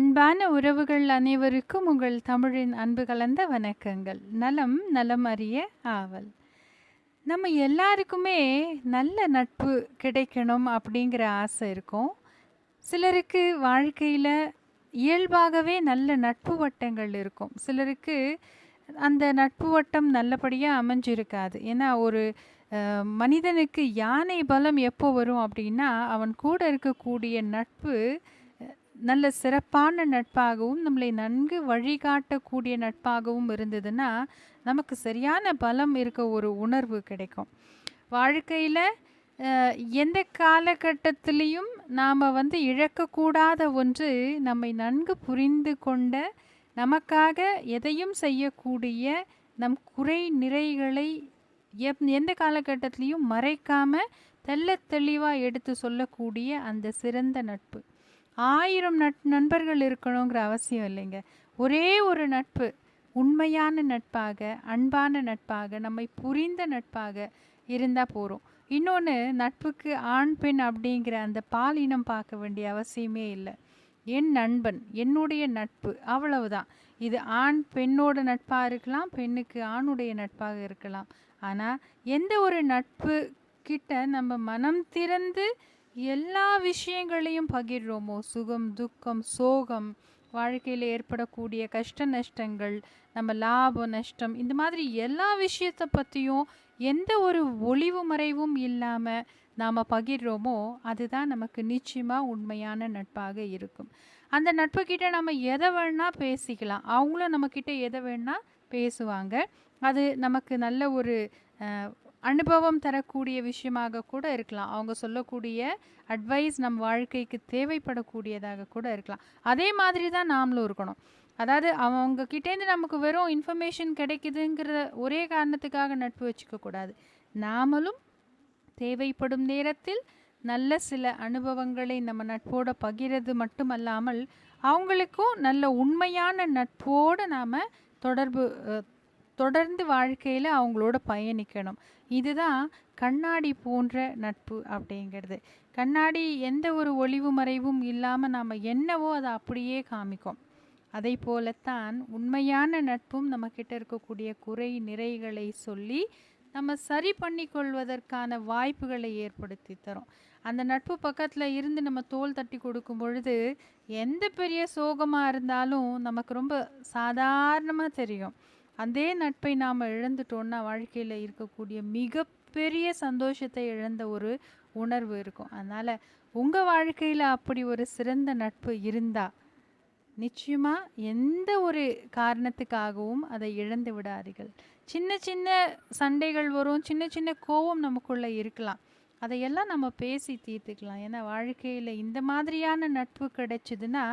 அன்பான உறவுகள் அனைவருக்கும் உங்கள் தமிழின் அன்பு கலந்த வணக்கங்கள். நலம் நலம் அறிய ஆவல். நம்ம எல்லாருக்குமே நல்ல நட்பு கிடைக்கணும் அப்படிங்கிற ஆசை இருக்கும். சிலருக்கு வாழ்க்கையில் இயல்பாகவே நல்ல நட்பு வட்டங்கள் இருக்கும். சிலருக்கு அந்த நட்பு வட்டம் நல்லபடியாக அமைஞ்சிருக்காது. ஏன்னா ஒரு மனிதனுக்கு யானை பலம் எப்போ வரும் அப்படின்னா அவன் கூட இருக்கக்கூடிய நட்பு நல்ல சிறப்பான நட்பாகவும் நம்மளை நன்கு வழிகாட்டக்கூடிய நட்பாகவும் இருந்ததுன்னா நமக்கு சரியான பலம் இருக்க ஒரு உணர்வு கிடைக்கும். வாழ்க்கையில் எந்த காலகட்டத்திலையும் நாம் வந்து இழக்கக்கூடாத ஒன்று நம்மை நன்கு புரிந்து கொண்ட நமக்காக எதையும் செய்யக்கூடிய நம் குறை நிறைகளை எப் எந்த காலகட்டத்திலையும் மறைக்காமல் தெள்ள தெளிவாக எடுத்து சொல்லக்கூடிய அந்த சிறந்த நட்பு. ஆயிரம் நட் நண்பர்கள் இருக்கணுங்கிற அவசியம் இல்லைங்க. ஒரே ஒரு நட்பு உண்மையான நட்பாக அன்பான நட்பாக நம்மை புரிந்த நட்பாக இருந்தால் போகிறோம் இன்னொன்று நட்புக்கு ஆண் பெண் அப்படிங்கிற அந்த பாலினம் பார்க்க வேண்டிய அவசியமே இல்லை. என் நண்பன் என்னுடைய நட்பு அவ்வளவுதான். இது ஆண் பெண்ணோட நட்பாக இருக்கலாம் பெண்ணுக்கு ஆணுடைய நட்பாக இருக்கலாம். ஆனால் எந்த ஒரு நட்பு கிட்ட நம்ம மனம் திறந்து எல்லா விஷயங்களையும் பகிர்றோமோ? சுகம் துக்கம் சோகம் வாழ்க்கையில் ஏற்படக்கூடிய கஷ்ட நஷ்டங்கள் நம்ம லாபம் நஷ்டம் இந்த மாதிரி எல்லா விஷயத்தை பற்றியும் எந்த ஒரு ஒளிவு மறைவும் இல்லாமல் நாம் பகிர்றோமோ அதுதான் நமக்கு நிச்சயமாக உண்மையான நட்பாக இருக்கும். அந்த நட்புக்கிட்ட நம்ம எதை வேணால் பேசிக்கலாம். அவங்களும் நம்மக்கிட்ட எதை வேணால் பேசுவாங்க. அது நமக்கு நல்ல ஒரு அனுபவம் தரக்கூடிய விஷயமாக கூட இருக்கலாம். அவங்க சொல்லக்கூடிய அட்வைஸ் நம் வாழ்க்கைக்கு தேவைப்படக்கூடியதாக கூட இருக்கலாம். அதே மாதிரி தான் நாமளும் இருக்கணும். அதாவது அவங்க கிட்டேருந்து நமக்கு வெறும் இன்ஃபர்மேஷன் கிடைக்குதுங்கிற ஒரே காரணத்துக்காக நட்பு வச்சுக்க கூடாது. நாமளும் தேவைப்படும் நேரத்தில் நல்ல சில அனுபவங்களை நம்ம நட்போட பகிர்றது மட்டுமல்லாமல் அவங்களுக்கும் நல்ல உண்மையான நட்போடு நாம் தொடர்பு தொடர்ந்து வாழ்க்கையில் அவங்களோட பயணிக்கணும். இதுதான் கண்ணாடி போன்ற நட்பு அப்படிங்கிறது. கண்ணாடி எந்த ஒரு ஒளிவு மறைவும் இல்லாமல் நாம் என்னவோ அதை அப்படியே காமிக்கும். அதை போலத்தான் உண்மையான நட்பும் நம்மக்கிட்ட இருக்கக்கூடிய குறை நிறைகளை சொல்லி நம்ம சரி பண்ணி கொள்வதற்கான வாய்ப்புகளை ஏற்படுத்தி தரும். அந்த நட்பு பக்கத்தில் இருந்து நம்ம தோல் தட்டி கொடுக்கும் பொழுது எந்த பெரிய சோகமாக இருந்தாலும் நமக்கு ரொம்ப சாதாரணமாக தெரியும். அதே நட்பை நாம் இழந்துட்டோன்னா வாழ்க்கையில் இருக்கக்கூடிய மிகப்பெரிய சந்தோஷத்தை இழந்த ஒரு உணர்வு இருக்கும். அதனால் உங்கள் வாழ்க்கையில் அப்படி ஒரு சிறந்த நட்பு இருந்தால் நிச்சயமாக எந்த ஒரு காரணத்துக்காகவும் அதை இழந்து விடாதீர்கள். சின்ன சின்ன சண்டைகள் வரும் சின்ன சின்ன கோபம் நமக்குள்ளே இருக்கலாம். அதையெல்லாம் நம்ம பேசி தீர்த்துக்கலாம். ஏன்னா வாழ்க்கையில் இந்த மாதிரியான நட்பு கிடைச்சிதுன்னா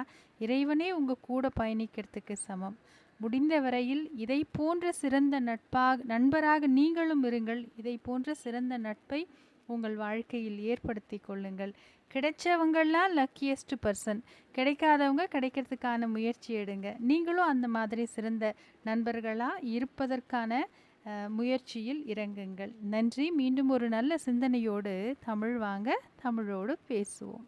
இறைவனே உங்கள் கூட பயணிக்கிறதுக்கு சமம். முடிந்த வரையில் இதை போன்ற சிறந்த நட்பாக நண்பராக நீங்களும் இருங்கள். இதை போன்ற சிறந்த நட்பை உங்கள் வாழ்க்கையில் ஏற்படுத்தி கொள்ளுங்கள். கிடைச்சவங்கள்லாம் லக்கியஸ்ட் பர்சன் கிடைக்காதவங்க கிடைக்கிறதுக்கான முயற்சி எடுங்க. நீங்களும் அந்த மாதிரி சிறந்த நண்பர்களாக இருப்பதற்கான முயற்சியில் இறங்குங்கள். நன்றி. மீண்டும் ஒரு நல்ல சிந்தனையோடு தமிழ் வாங்க தமிழோடு பேசுவோம்.